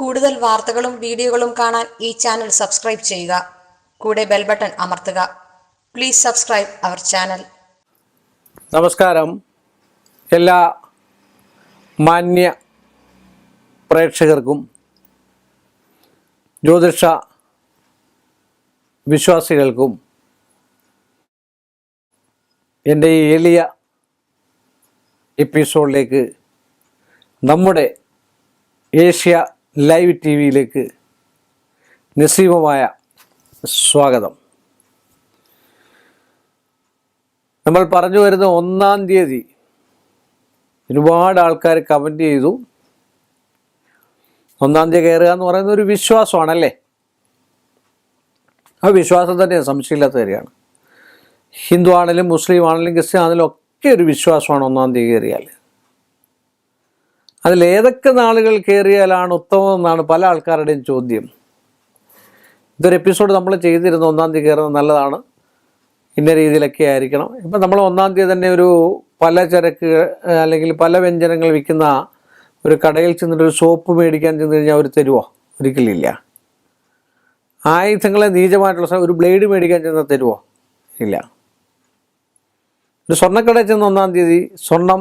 കൂടുതൽ വാർത്തകളും വീഡിയോകളും കാണാൻ ഈ ചാനൽ സബ്സ്ക്രൈബ് ചെയ്യുക. കൂടെ ബെൽ ബട്ടൺ അമർത്തുക. Please subscribe our channel. നമസ്കാരം. എല്ലാ മാന്യ പ്രേക്ഷകർക്കും ജ്യോതിഷ വിശ്വാസികൾക്കും എന്റെ ഈ എളിയ എപ്പിസോഡിലേക്ക് നമ്മുടെ ഏഷ്യ ലൈവ് ടി വിയിലേക്ക് നിസ്സീമമായ സ്വാഗതം. നമ്മൾ പറഞ്ഞു വരുന്ന ഒന്നാം തീയതി ഒരുപാട് ആൾക്കാർ കമന്റ് ചെയ്തു. ഒന്നാം തീയതി കയറുക എന്ന് പറയുന്ന ഒരു വിശ്വാസമാണല്ലേ? ആ വിശ്വാസം തന്നെ സംശയമില്ലാത്ത കാര്യമാണ്. ഹിന്ദു ആണെങ്കിലും മുസ്ലിം ആണെങ്കിലും ക്രിസ്ത്യൻ ആണെങ്കിലും ഒക്കെ ഒരു വിശ്വാസമാണ് ഒന്നാം തീയതി കയറിയാൽ. അതിലേതൊക്കെ നാളുകൾ കയറിയാലാണ് ഉത്തമം എന്നാണ് പല ആൾക്കാരുടെയും ചോദ്യം. ഇതൊരു എപ്പിസോഡ് നമ്മൾ ചെയ്തിരുന്ന ഒന്നാം തീയതി കയറുന്നത് നല്ലതാണ്. ഇന്ന രീതിയിലൊക്കെ ആയിരിക്കണം. ഇപ്പം നമ്മൾ ഒന്നാം തീയതി തന്നെ ഒരു പല ചരക്ക് അല്ലെങ്കിൽ പല വ്യഞ്ജനങ്ങൾ വിൽക്കുന്ന ഒരു കടയിൽ ചെന്നിട്ട് ഒരു സോപ്പ് മേടിക്കാൻ ചെന്ന് കഴിഞ്ഞാൽ അവർ തരുമോ ഒരിക്കലില്ല. ആയുധങ്ങളെ നീചമായിട്ടുള്ള ഒരു ബ്ലേഡ് മേടിക്കാൻ ചെന്നാൽ തരുമോ ഇല്ല. ഒരു സ്വർണക്കടയിൽ ചെന്ന് ഒന്നാം തീയതി സ്വർണം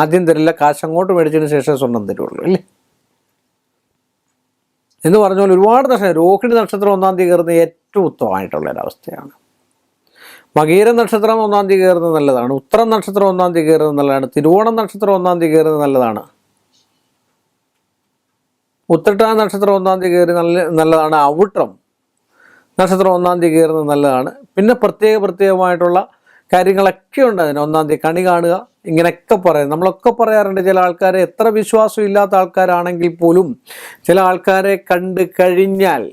ആദ്യം തരില്ല കാശ് അങ്ങോട്ട് മേടിച്ചതിന് ശേഷം സ്വർണം തരുള്ളൂ അല്ലേ? എന്ന് പറഞ്ഞ പോലെ ഒരുപാട് നക്ഷത്രം രോഹിണി നക്ഷത്രം ഒന്നാം തീയതി കയറുന്ന ഏറ്റവും ഉത്തമമായിട്ടുള്ള ഒരവസ്ഥയാണ് മകീര നക്ഷത്രം ഒന്നാം തീയതി കയറുന്നത് നല്ലതാണ് ഉത്തരം നക്ഷത്രം ഒന്നാം തീയതി കയറുന്നത് നല്ലതാണ് തിരുവോണം നക്ഷത്രം ഒന്നാം തീയതി കയറുന്നത് നല്ലതാണ്. ഉത്തട്ട നക്ഷത്രം ഒന്നാം തീയതി കയറി നല്ല നല്ലതാണ് ഔട്രം നക്ഷത്രം ഒന്നാം തീയതി കയറുന്നത് നല്ലതാണ്. പിന്നെ പ്രത്യേക പ്രത്യേകമായിട്ടുള്ള കാര്യങ്ങളൊക്കെ ഉണ്ട് അതിന്. ഒന്നാം തീയതി കണി കാണുക ഇങ്ങനെയൊക്കെ പറയാം. നമ്മളൊക്കെ പറയാറുണ്ട് ചില ആൾക്കാരെ എത്ര വിശ്വാസം ഇല്ലാത്ത ആൾക്കാരാണെങ്കിൽ പോലും ചില ആൾക്കാരെ കണ്ട് കഴിഞ്ഞാൽ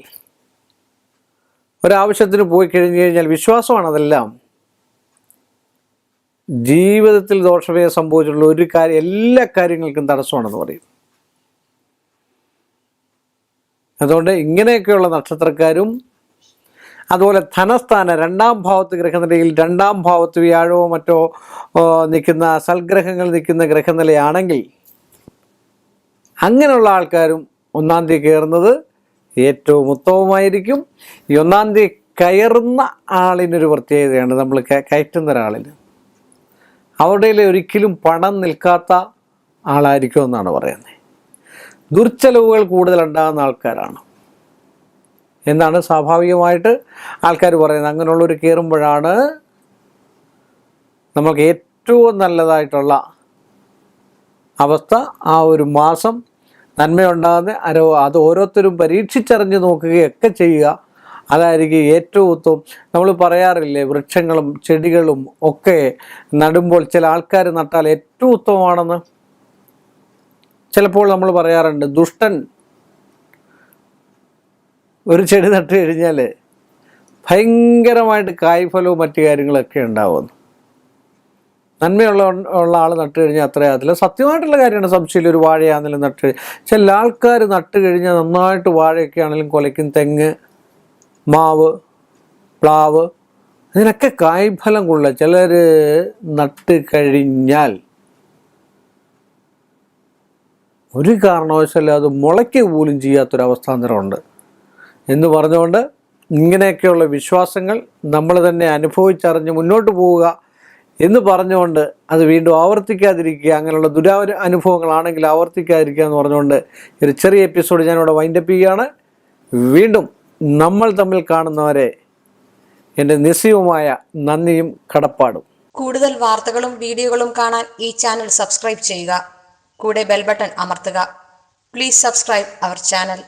ഒരാവശ്യത്തിന് പോയി കഴിഞ്ഞു കഴിഞ്ഞാൽ വിശ്വാസമാണ് അതെല്ലാം. ജീവിതത്തിൽ ദോഷമേ സംഭവിച്ചിട്ടുള്ള ഒരു കാര്യം എല്ലാ കാര്യങ്ങൾക്കും തടസ്സമാണെന്ന് പറയും. അതുകൊണ്ട് ഇങ്ങനെയൊക്കെയുള്ള നക്ഷത്രക്കാരും അതുപോലെ ധനസ്ഥാന രണ്ടാം ഭാവത്ത് ഗ്രഹനിലയിൽ രണ്ടാം ഭാവത്ത് വ്യാഴമോ മറ്റോ നിൽക്കുന്ന സൽഗ്രഹങ്ങൾ നിൽക്കുന്ന ഗ്രഹനിലയാണെങ്കിൽ അങ്ങനെയുള്ള ആൾക്കാരും ഒന്നാം തീയതി കയറുന്നത് ഏറ്റവും ഉത്തമമായിരിക്കും. ഈ ഒന്നാം തീയതി കയറുന്ന ആളിനൊരു പ്രത്യേകതയാണ് നമ്മൾ കയറ്റുന്ന ഒരാളിന്. അവരുടെ ഒരിക്കലും പണം നിൽക്കാത്ത ആളായിരിക്കും എന്നാണ് പറയുന്നത്. ദുർച്ചെലവുകൾ കൂടുതൽ ഉണ്ടാകുന്ന ആൾക്കാരാണ്. എന്നാണ് സ്വാഭാവികമായിട്ട് ആൾക്കാർ പറയുന്നത്. അങ്ങനെയുള്ളവർ കയറുമ്പോഴാണ് നമുക്ക് ഏറ്റവും നല്ലതായിട്ടുള്ള അവസ്ഥ. ആ ഒരു മാസം നന്മയുണ്ടാകുന്ന അരോ അത് ഓരോരുത്തരും പരീക്ഷിച്ചറിഞ്ഞ് നോക്കുകയൊക്കെ ചെയ്യുക. അതായിരിക്കും ഏറ്റവും ഉത്തമം. നമ്മൾ പറയാറില്ലേ വൃക്ഷങ്ങളും ചെടികളും ഒക്കെ നടുമ്പോൾ ചില ആൾക്കാർ നട്ടാൽ ഏറ്റവും ഉത്തമമാണെന്ന്. ചിലപ്പോൾ നമ്മൾ പറയാറുണ്ട് ദുഷ്ടൻ ഒരു ചെടി നട്ട് കഴിഞ്ഞാൽ ഭയങ്കരമായിട്ട് കായ്ഫലവും മറ്റു കാര്യങ്ങളൊക്കെ ഉണ്ടാവുമെന്ന് നന്മയുള്ള ഉള്ള ആൾ നട്ട് കഴിഞ്ഞാൽ അത്ര അതിൽ സത്യമായിട്ടുള്ള കാര്യമാണ് സംശയമില്ല. ഒരു വാഴയാണെങ്കിലും നട്ട് ചില ആൾക്കാർ നട്ട് കഴിഞ്ഞാൽ നന്നായിട്ട് വാഴയൊക്കെ ആണെങ്കിലും കൊലയ്ക്കും തെങ്ങ് മാവ് പ്ലാവ് ഇതിനൊക്കെ കായ്ഫലം കൊള്ളുക ചിലർ നട്ട് കഴിഞ്ഞാൽ ഒരു കാരണവശാലും അത് മുളയ്ക്ക് പോലും ചെയ്യാത്തൊരവസ്ഥാന്തരമുണ്ട്. എന്ന് പറഞ്ഞുകൊണ്ട് ഇങ്ങനെയൊക്കെയുള്ള വിശ്വാസങ്ങൾ നമ്മൾ തന്നെ അനുഭവിച്ചറിഞ്ഞ് മുന്നോട്ട് പോവുക എന്ന് പറഞ്ഞുകൊണ്ട് അത് വീണ്ടും ആവർത്തിക്കാതിരിക്കുക. അങ്ങനെയുള്ള ദുരാ അനുഭവങ്ങളാണെങ്കിൽ ആവർത്തിക്കാതിരിക്കുക എന്ന് പറഞ്ഞുകൊണ്ട് ഒരു ചെറിയ എപ്പിസോഡ് ഞാനിവിടെ വൈൻഡപ്പ് ചെയ്യുകയാണ്. വീണ്ടും നമ്മൾ തമ്മിൽ കാണുന്നവരെ എന്റെ നിസ്സീവമായ നന്ദിയും കടപ്പാടും. കൂടുതൽ വാർത്തകളും വീഡിയോകളും കാണാൻ ഈ ചാനൽ സബ്സ്ക്രൈബ് ചെയ്യുക. കൂടെ ബെൽബട്ടൺ അമർത്തുക. Please subscribe our channel